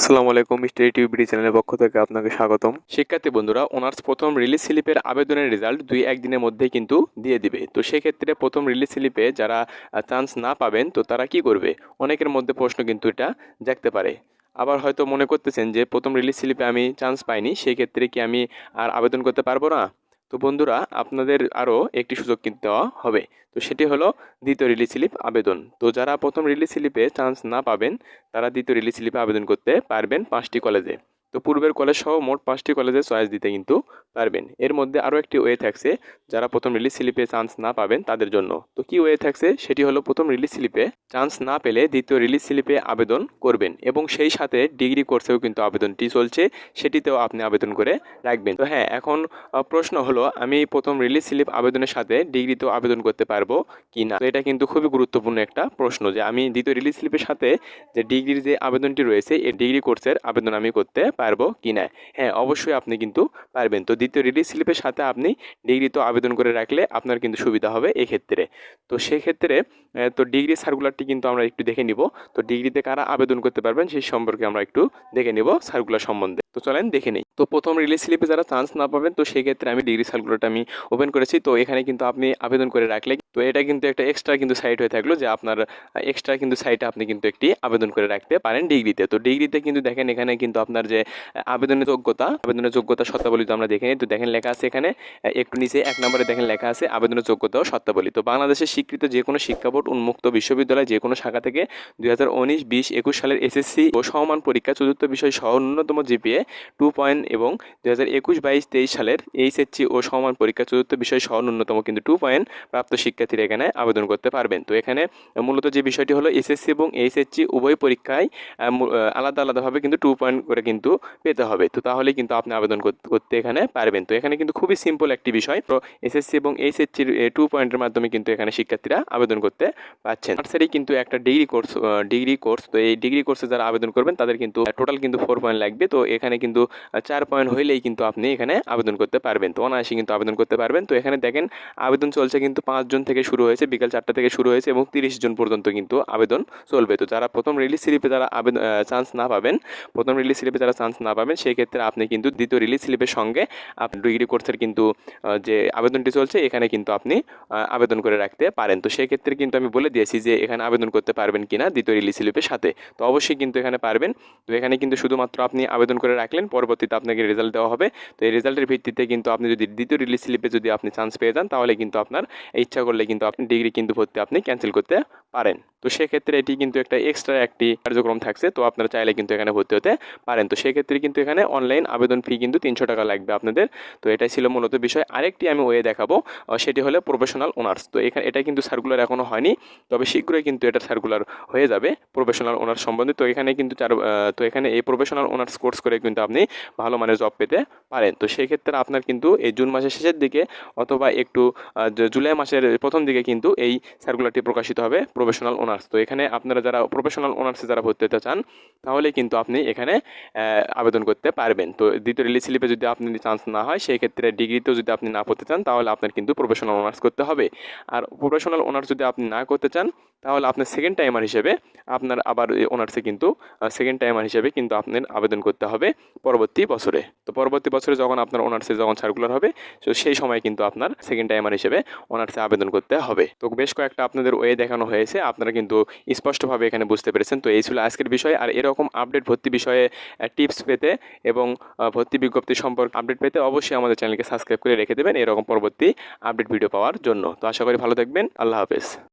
আসসালামু আলাইকুম, মিস্টার টিউবিডি চ্যানেলের পক্ষ থেকে আপনাকে স্বাগতম। শিক্ষার্থী বন্ধুরা, অনার্স প্রথম রিলিজ স্লিপের আবেদনের রেজাল্ট দুই একদিনের মধ্যে কিন্তু দিয়ে দিবে। তো সেক্ষেত্রে প্রথম রিলিজ স্লিপে যারা চান্স না পাবেন, তো তারা কি করবে? অনেকের মধ্যে প্রশ্ন কিন্তু এটা জাগতে পারে। আবার হয়তো মনে করতেছেন যে, প্রথম রিলিজ স্লিপে আমি চান্স পাইনি সেই ক্ষেত্রে কি আমি আর আবেদন করতে পারব না? তো বন্ধুরা, আপনাদের আরও একটি সুযোগ কিন্তু দেওয়া হবে। তো সেটি হলো দ্বিতীয় রিলিজ স্লিপ আবেদন। তো যারা প্রথম রিলিজ স্লিপে চান্স না পাবেন, তারা দ্বিতীয় রিলিজ স্লিপে আবেদন করতে পারবেন পাঁচটি কলেজে তো পূর্বের কলেজ সহ মোট পাঁচটি কলেজে চয়েস দিতে কিন্তু পারবেন। এর মধ্যে আরও একটি ওয়ে থাকছে যারা প্রথম রিলিজ স্লিপে চান্স না পাবেন তাদের জন্য। তো কি ওয়ে থাকছে? সেটি হলো প্রথম রিলিজ স্লিপে চান্স না পেলে দ্বিতীয় রিলিজ স্লিপে আবেদন করবেন এবং সেই সাথে ডিগ্রি কোর্সেও কিন্তু আবেদনটি চলছে, সেটিতেও আপনি আবেদন করে রাখবেন। তো হ্যাঁ এখন প্রশ্ন হলো, আমি প্রথম রিলিজ স্লিপ আবেদনের সাথে ডিগ্রিতেও আবেদন করতে পারব কি না? তো এটা কিন্তু খুবই গুরুত্বপূর্ণ একটা প্রশ্ন যে, আমি দ্বিতীয় রিলিজ স্লিপের সাথে যে, ডিগ্রির যে আবেদনটি রয়েছে, এই ডিগ্রি কোর্সের আবেদন আমি করতে পারব কি না? হ্যাঁ অবশ্যই আপনি কিন্তু পারবেন। তো দ্বিতীয় রিলিজ স্লিপের সাথে আপনি ডিগ্রি তো আবেদন করে রাখলে আপনার কিন্তু সুবিধা হবে এক্ষেত্রে। তো সেক্ষেত্রে তো ডিগ্রি সার্কুলারটি কিন্তু আমরা একটু দেখে নিব। তো ডিগ্রিতে কারা আবেদন করতে পারবেন সেই সম্পর্কে আমরা একটু দেখে নিব সার্কুলার সম্বন্ধে। তো চলেন দেখে নিই। তো প্রথম রিলিজ স্লিপে যারা চান্স না পাবেন তো সেক্ষেত্রে আমি ডিগ্রি সার্কুলারটা আমি ওপেন করেছি। তো এখানে কিন্তু আপনি আবেদন করে রাখলে তো এটা কিন্তু একটা এক্সট্রা কিন্তু সাইট হয়ে থাকল যে আপনার এক্সট্রা কিন্তু সাইটে আপনি কিন্তু একটি আবেদন করে রাখতে পারেন ডিগ্রিতে। তো ডিগ্রিতে কিন্তু দেখেন এখানে কিন্তু আপনার যে আবেদনের যোগ্যতা আবেদনের যোগ্যতা শর্তাবলী তো আমরা দেখে তো দেখেন লেখা আছে এখানে একটু নিচে এক নম্বরে দেখেন লেখা আছে আবেদনের যোগ্যতা ও শর্তাবলী। তো বাংলাদেশের স্বীকৃত যে কোনো শিক্ষা বোর্ড, উন্মুক্ত বিশ্ববিদ্যালয় যে কোনো শাখা থেকে দুই হাজার উনিশ, বিশ, একুশ সালের এসএসসি ও সমান পরীক্ষা চতুর্থ বিষয় সহ ন্যূনতম জিপিএ টু পয়েন্ট এবং দুই হাজার একুশ, বাইশ, তেইশ সালের এইচএসসি ও সমান পরীক্ষা চতুর্থ বিষয় সহ ন্যূনতম কিন্তু টু পয়েন্ট প্রাপ্ত শিক্ষার্থীরা এখানে আবেদন করতে পারবেন। তো এখানে মূলত যে বিষয়টি হলো এসএসসি এবং এইচএসসি উভয় পরীক্ষায় আলাদা আলাদাভাবে কিন্তু টু পয়েন্ট করে কিন্তু পেতে হবে। তো তাহলে কিন্তু আপনি আবেদন করতে করতে এখানে পারবেন। তো এখানে কিন্তু খুবই সিম্পল একটি বিষয়, তো এসএসসি এবং এইচএসসির টু পয়েন্টের মাধ্যমে কিন্তু এখানে শিক্ষার্থীরা আবেদন করতে পারছেন। নার্সারি কিন্তু একটা ডিগ্রি কোর্স ডিগ্রি কোর্স তো এই ডিগ্রি কোর্সে যারা আবেদন করবেন, তাদের কিন্তু টোটাল কিন্তু ফোর পয়েন্ট লাগবে। তো এখানে কিন্তু চার পয়েন্ট হইলেই কিন্তু আপনি এখানে আবেদন করতে পারবেন। তো অনায়াসে কিন্তু আবেদন করতে পারবেন। তো এখানে দেখেন, আবেদন চলছে কিন্তু পাঁচজন থেকে শুরু হয়েছে, বিকাল চারটা থেকে শুরু হয়েছে এবং তিরিশ জন পর্যন্ত কিন্তু আবেদন চলবে। তো যারা প্রথম রিলিজ স্লিপে যারা আবেদন চান্স না পাবেন, প্রথম রিলিজ স্লিপে যারা চান্স না পাবেন সেই ক্ষেত্রে আপনি কিন্তু দ্বিতীয় রিলিজ স্লিপের সঙ্গে আপনি ডিগ্রি কোর্সের কিন্তু যে আবেদনটি চলছে, এখানে কিন্তু আপনি আবেদন করে রাখতে পারেন। তো সেই ক্ষেত্রে কিন্তু আমি বলে দিয়েছি যে এখানে আবেদন করতে পারবেন কিনা দ্বিতীয় রিলিজ স্লিপের সাথে। তো অবশ্যই কিন্তু এখানে পারবেন। তো এখানে কিন্তু শুধুমাত্র আপনি আবেদন করে রাখলেন, পরবর্তীতে আপনাকে রেজাল্ট দেওয়া হবে। তো এই রেজাল্টের ভিত্তিতে কিন্তু আপনি যদি দ্বিতীয় রিলিজ স্লিপে যদি আপনি চান্স পেয়ে যান, তাহলে কিন্তু আপনার ইচ্ছা করলে কিন্তু আপনি ডিগ্রি কিন্তু ভর্তি আপনি ক্যান্সেল করতে পারেন। তো সেক্ষেত্রে এটি কিন্তু একটা এক্সট্রা একটি কার্যক্রম থাকছে, তো আপনারা চাইলে কিন্তু এখানে ভর্তি হতে পারেন। তো সেক্ষেত্রে কিন্তু এখানে অনলাইন আবেদন ফি কিন্তু তিনশো টাকা লাগবে আপনাদের। তো এটাই ছিল মূলত বিষয়। আরেকটি আমি ওয়ে দেখাবো সেটি হলো প্রফেশনাল অনার্স তো এখানে, এটা কিন্তু সার্কুলার এখনও হয়নি, তবে শীঘ্রই কিন্তু এটা সার্কুলার হয়ে যাবে প্রফেশনাল অনার্স সম্বন্ধে। তো এখানে কিন্তু চার তো এখানে এই প্রফেশনাল অনার্স কোর্স করে কিন্তু আপনি ভালো মানের জব পেতে পারেন। তো সেক্ষেত্রে আপনার কিন্তু এই জুন মাসের শেষের দিকে অথবা একটু জুলাই মাসের প্রথম দিকে কিন্তু এই সার্কুলারটি প্রকাশিত হবে। প্রফেশনাল অনার্স তো এখানে আপনারা যারা প্রফেশনাল অনার্সে যারা ভর্তি হতে চান তাহলে কিন্তু আপনি এখানে আবেদন করতে পারবেন। তো দ্বিতীয় রিলিজ স্লিপে যদি আপনি চান্স না হয়, সেই ক্ষেত্রে ডিগ্রিতেও যদি আপনি না পড়তে চান, তাহলে আপনার কিন্তু প্রফেশনাল অনার্স করতে হবে। আর প্রফেশনাল অনার্স যদি আপনি না করতে চান, তাহলে আপনার সেকেন্ড টাইমার হিসেবে আপনার আবার অনার্সে কিন্তু সেকেন্ড টাইমার হিসেবে কিন্তু আপনার আবেদন করতে হবে পরবর্তী বছরে। তো পরবর্তী বছরে যখন আপনার অনার্সে যখন সার্কুলার হবে, তো সেই সময় কিন্তু আপনার সেকেন্ড টাইমার হিসেবে অনার্সে আবেদন করতে হবে। তো বেশ কয়েকটা আপনাদের ওয়ে দেখানো হয়েছে। আপনারা কিন্তু স্পষ্টভাবে এখানে বুঝতে পেরেছেন। তো এই ছিল আজকের বিষয়। আর এরকম আপডেট ভর্তি বিষয়ে টিপস পেতে এবং ভর্তি বিজ্ঞপ্তি সম্পর্কে আপডেট পেতে অবশ্যই আমাদের চ্যানেলকে সাবস্ক্রাইব করে রেখে দেবেন এরকম পরবর্তী আপডেট ভিডিও পাওয়ার জন্য। তো আশা করি ভালো থাকবেন। আল্লাহ হাফেজ।